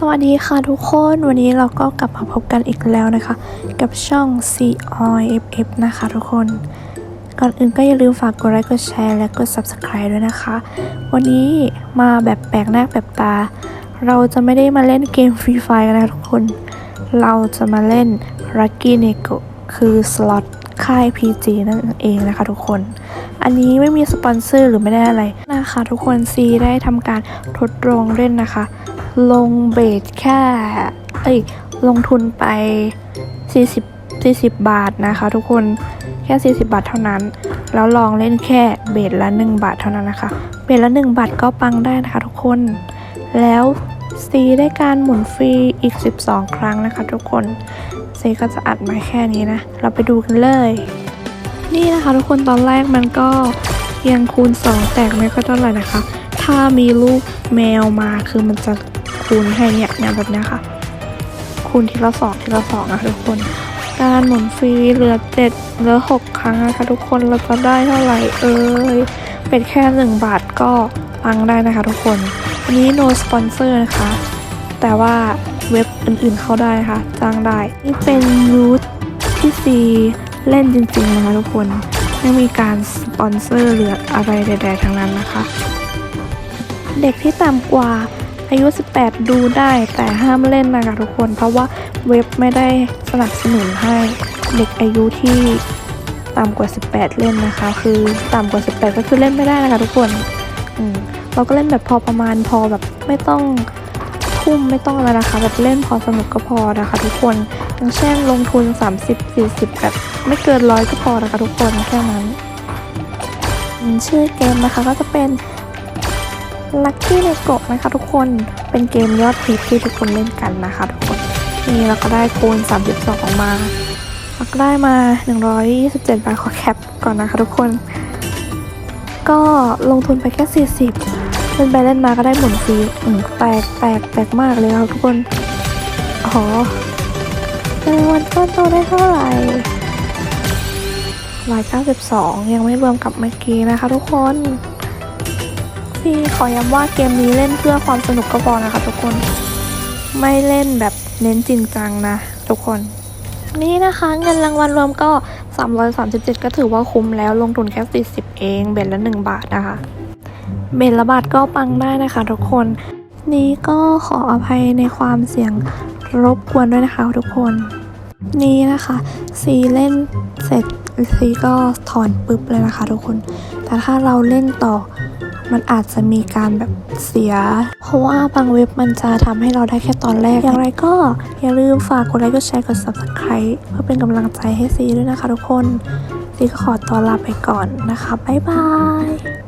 สวัสดีค่ะทุกคนวันนี้เราก็กลับมาพบกันอีกแล้วนะคะ กับช่อง C O F F นะคะทุกคน ก่อนอื่นก็อย่าลืมฝากกดไลค์กดแชร์และกด Subscribe ด้วยนะคะ วันนี้มาแบบแปลกหน้าแปลกตา เราจะไม่ได้มาเล่นเกมฟรีไฟกันนะทุกคน เราจะมาเล่น Lucky n e g o คือสล็อตค่าย PG นั่นเองนะคะทุกคน อันนี้ไม่มีสปอนเซอร์หรือไม่ได้อะไรนะคะ ทุกคนซีได้ทำการทดลองเล่นนะคะ ลงเบสแค่เอ้ยลงทุนไป 40 40 บาทนะคะ ทุกคนแค่ 40 บาทเท่านั้น แล้วลองเล่นแค่เบสละ 1 บาทเท่านั้นนะคะ เบสละ 1 บาทก็ปังได้นะคะ ทุกคน แล้วซีได้การหมุนฟรีอีก 12 ครั้งนะคะ ทุกคนซีก็จะอัดมาแค่นี้นะ เราไปดูกันเลย นี่นะคะทุกคนตอนแรกมันก็ยังคูณ 2 แตกไม่ค่อยเท่าไหร่นะคะ ถ้ามีลูกแมวมาคือมันจะ คูณให้เนี่ยเนี่ยแบบนี้ค่ะ คูณทีละสองทีละสองนะทุกคน การหมุนฟรีเหลือเจ็ดเหลือหกครั้งนะคะทุกคนเราจะได้เท่าไหร่เอ้ยเป็นแค่หนึ่งบาทก็ปังได้นะคะทุกคนอันนี้ no sponsor นะคะ แต่ว่าเว็บอื่นๆเข้าได้นะคะจ้างได้ นี่เป็นยูทที่ซีเล่นจริงๆนะคะทุกคนไม่มีการสปอนเซอร์หรืออะไรใดๆทั้งนั้นนะคะ เด็กที่ต่ำกว่า อายุ 18 ดูได้แต่ห้ามเล่นนะคะทุกคน เพราะว่าเว็บไม่ได้สนับสนุนให้เด็กอายุที่ต่ำกว่า 18 เล่นนะคะ คือต่ำกว่า 18 ก็คือเล่นไม่ได้นะคะทุกคนอืมเราก็เล่นแบบพอประมาณพอแบบไม่ต้องทุ่มไม่ต้องอะไรนะคะ แบบเล่นพอสนุกก็พอนะคะ ทุกคนอย่างเช่นลงทุน 30-40 แบบไม่เกินร้อยก็พอนะคะทุกคนแค่นั้น ชื่อเกมนะคะก็จะเป็น Lucky n e g o นะคะทุกคนเป็นเกมยอดฮิตที่ทุกคนเล่นกันนะคะทุกคนนี่เราก็ได้คูณ 32 ออกมาเราก็ได้มา 127 บาทขอแคปก่อนนะคะทุกคน ก็ลงทุนไปแค่ 40 เล่นไปเล่นมาก็ได้หมุนฟรีอืมแปลกแปลกแปลกมากเลยค่ะทุกคนอ๋อในวันก็โตได้เท่าไหร่192ยังไม่รวมกับเมื่อกี้นะคะทุกคนี่ขอย้ำว่าเกมนี้เล่นเพื่อความสนุกก็พอนะคะทุกคน ไม่เล่นแบบเน้นจริงจังนะทุกคน นี่นะคะเงินรางวัลรวมก็ 337 ก็ถือว่าคุ้มแล้วลงทุนแค่ 40 เองเบ็ดละ 1 บาทนะคะ เบ็ดละบาทก็ปังได้นะคะทุกคน นี้ก็ขออภัยในความเสียงรบกวนด้วยนะคะทุกคน นี่นะคะซีเล่นเสร็จซีก็ถอนปึ๊บเลยนะคะทุกคน แต่ถ้าเราเล่นต่อ มันอาจจะมีการแบบเสีย เพราะว่าบางเว็บมันจะทำให้เราได้แค่ตอนแรก อย่างไรก็อย่าลืมฝากกดไลค์กดแชร์กด subscribe เพื่อเป็นกำลังใจให้ซีด้วยนะคะทุกคนซีก็ขอตัวลาไปก่อนนะคะ บ๊ายบาย